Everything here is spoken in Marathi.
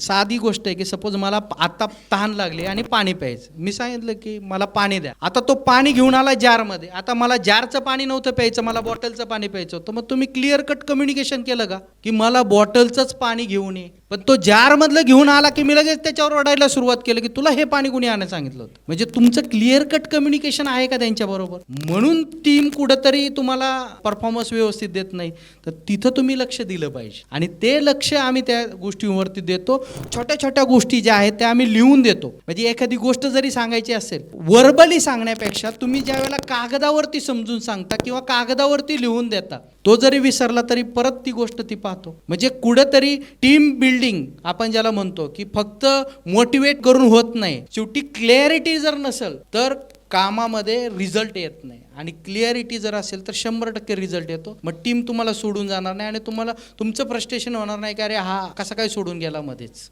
साधी गोष्ट आहे की सपोज मला आता तहान लागली आणि पाणी प्यायचं. मी सांगितलं की मला पाणी द्या. आता तो पाणी घेऊन आला जारमध्ये. आता मला जारचं पाणी नव्हतं प्यायचं मला बॉटलचं पाणी प्यायचं होतं. मग तुम्ही क्लिअर कट कम्युनिकेशन केलं का? की मला बॉटलचंच पाणी घेऊन ये. पण तो जारमधलं घेऊन आला की मी लगेच त्याच्यावर ओरडायला सुरुवात केली की तुला हे पाणी कुणी आणायला सांगितलं होतं? म्हणजे तुमचं क्लिअर कट कम्युनिकेशन आहे का त्यांच्याबरोबर म्हणून टीम कुठंतरी तुम्हाला परफॉर्मन्स व्यवस्थित देत नाही. तर तिथं तुम्ही लक्ष दिलं पाहिजे. आणि ते लक्ष आम्ही त्या गोष्टींवरती देतो. छोट्या छोट्या गोष्टी ज्या आहेत त्या आम्ही लिहून देतो. म्हणजे एखादी गोष्ट जरी सांगायची असेल वर्बली सांगण्यापेक्षा तुम्ही ज्या वेळेला कागदावरती समजून सांगता किंवा कागदावरती लिहून देता तो जरी विसरला तरी परत ती गोष्ट ती पाहतो. म्हणजे कुठंतरी टीम बिल्डिंग आपण ज्याला म्हणतो की फक्त मोटिवेट करून होत नाही. शेवटी क्लॅरिटी जर नसेल तर कामामध्ये रिझल्ट येत नाही. आणि क्लिअरिटी जर असेल तर शंभर टक्के रिझल्ट येतो. मग टीम तुम्हाला सोडून जाणार नाही आणि तुम्हाला तुमचं फ्रस्ट्रेशन होणार नाही की अरे हा कसा काय सोडून गेला मध्येच.